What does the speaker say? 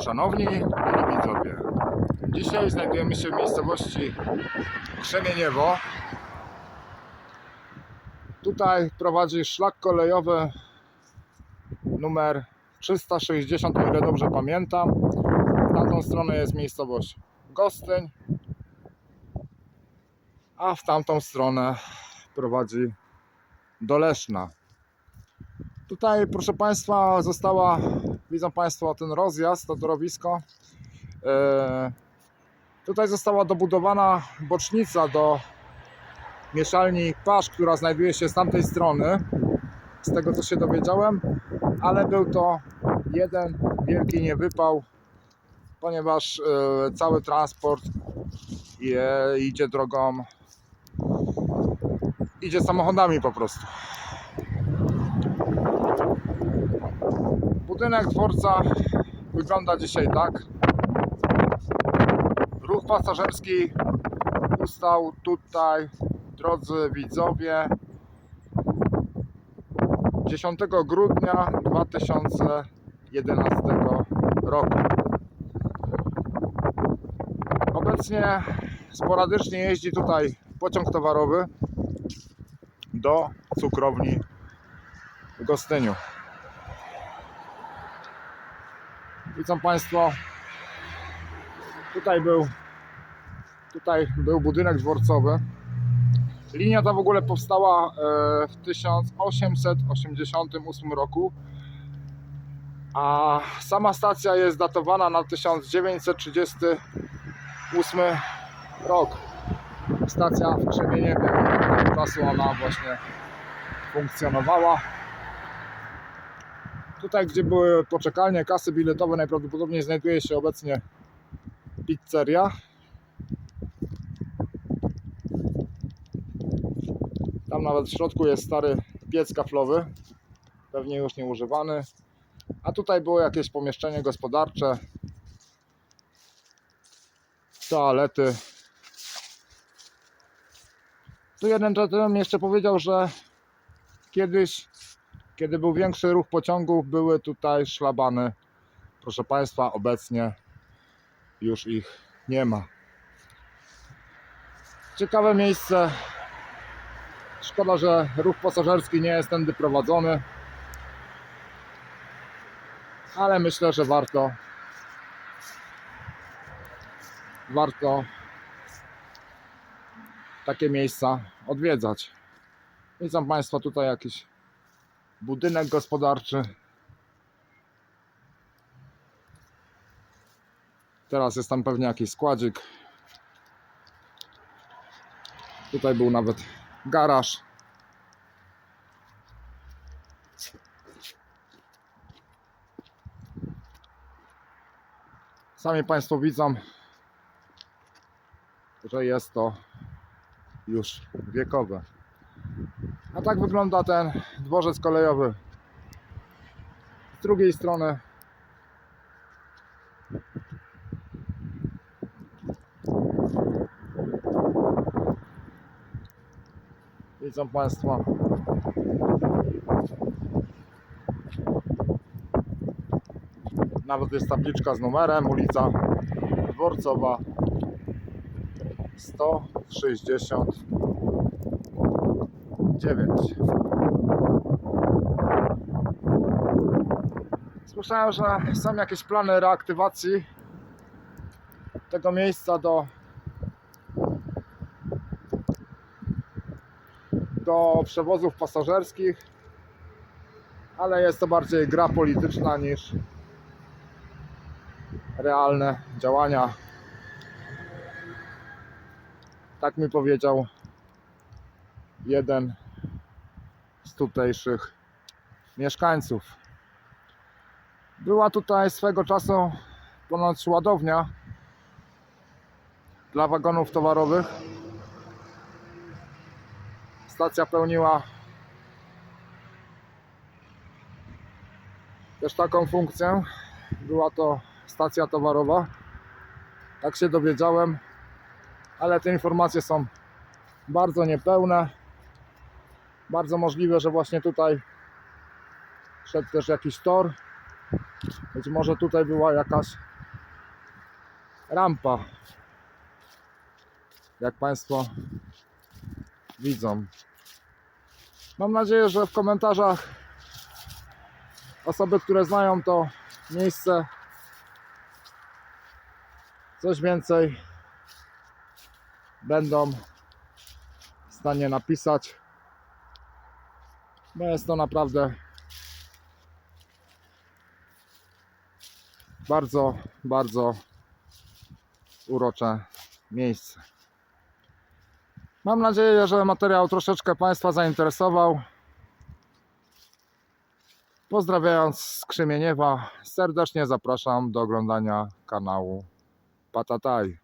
Szanowni widzowie, dzisiaj znajdujemy się w miejscowości Krzemieniewo. Tutaj prowadzi szlak kolejowy numer 360, o ile dobrze pamiętam. W tamtą stronę jest miejscowość Gostyń, a w tamtą stronę prowadzi Doleszna. Tutaj, proszę Państwa, została, widzą Państwo ten rozjazd, to torowisko. E, tutaj została dobudowana bocznica do mieszalni pasz, która znajduje się z tamtej strony, z tego co się dowiedziałem, ale był to jeden wielki niewypał, ponieważ e, cały transport idzie drogą, idzie samochodami po prostu. Budynek dworca wygląda dzisiaj tak. Ruch pasażerski ustał tutaj, drodzy widzowie, 10 grudnia 2011 roku. Obecnie sporadycznie jeździ tutaj pociąg towarowy do cukrowni w Gostyniu. Widzą Państwo, tutaj był, tutaj był budynek dworcowy. Linia ta w ogóle powstała e, w 1888 roku, a sama stacja jest datowana na 1938 rok. Stacja w Krzemieniewie, od tego czasu ona właśnie funkcjonowała. Tutaj, gdzie były poczekalnie, kasy biletowe, najprawdopodobniej znajduje się obecnie pizzeria. Tam nawet w środku jest stary piec kaflowy, pewnie już nieużywany. A tutaj było jakieś pomieszczenie gospodarcze, toalety. Tu jeden gentleman jeszcze powiedział, że kiedyś kiedy był większy ruch pociągów, były tutaj szlabany. Proszę Państwa, obecnie już ich nie ma. Ciekawe miejsce. Szkoda, że ruch pasażerski nie jest tędy prowadzony. Ale myślę, że warto warto takie miejsca odwiedzać. Widzą Państwo tutaj jakiś budynek gospodarczy. Teraz jest tam pewnie jakiś składzik. Tutaj był nawet garaż. Sami Państwo widzą, że jest to już wiekowe. A tak wygląda ten dworzec kolejowy. Z drugiej strony widzą Państwo nawet jest tabliczka z numerem ulica Dworcowa 160 9. Słyszałem, że są jakieś plany reaktywacji tego miejsca do do przewozów pasażerskich, ale jest to bardziej gra polityczna niż realne działania. Tak mi powiedział jeden tutejszych mieszkańców. Była tutaj swego czasu ponoć ładownia dla wagonów towarowych. Stacja pełniła też taką funkcję. Była to stacja towarowa. Tak się dowiedziałem, ale te informacje są bardzo niepełne. Bardzo możliwe, że właśnie tutaj szedł też jakiś tor Być może tutaj była jakaś rampa. Jak Państwo widzą. Mam nadzieję, że w komentarzach osoby, które znają to miejsce, coś więcej będą w stanie napisać. Bo jest to naprawdę bardzo, bardzo urocze miejsce. Mam nadzieję, że materiał troszeczkę Państwa zainteresował. Pozdrawiając z Krzymieniewa, serdecznie zapraszam do oglądania kanału Patataj.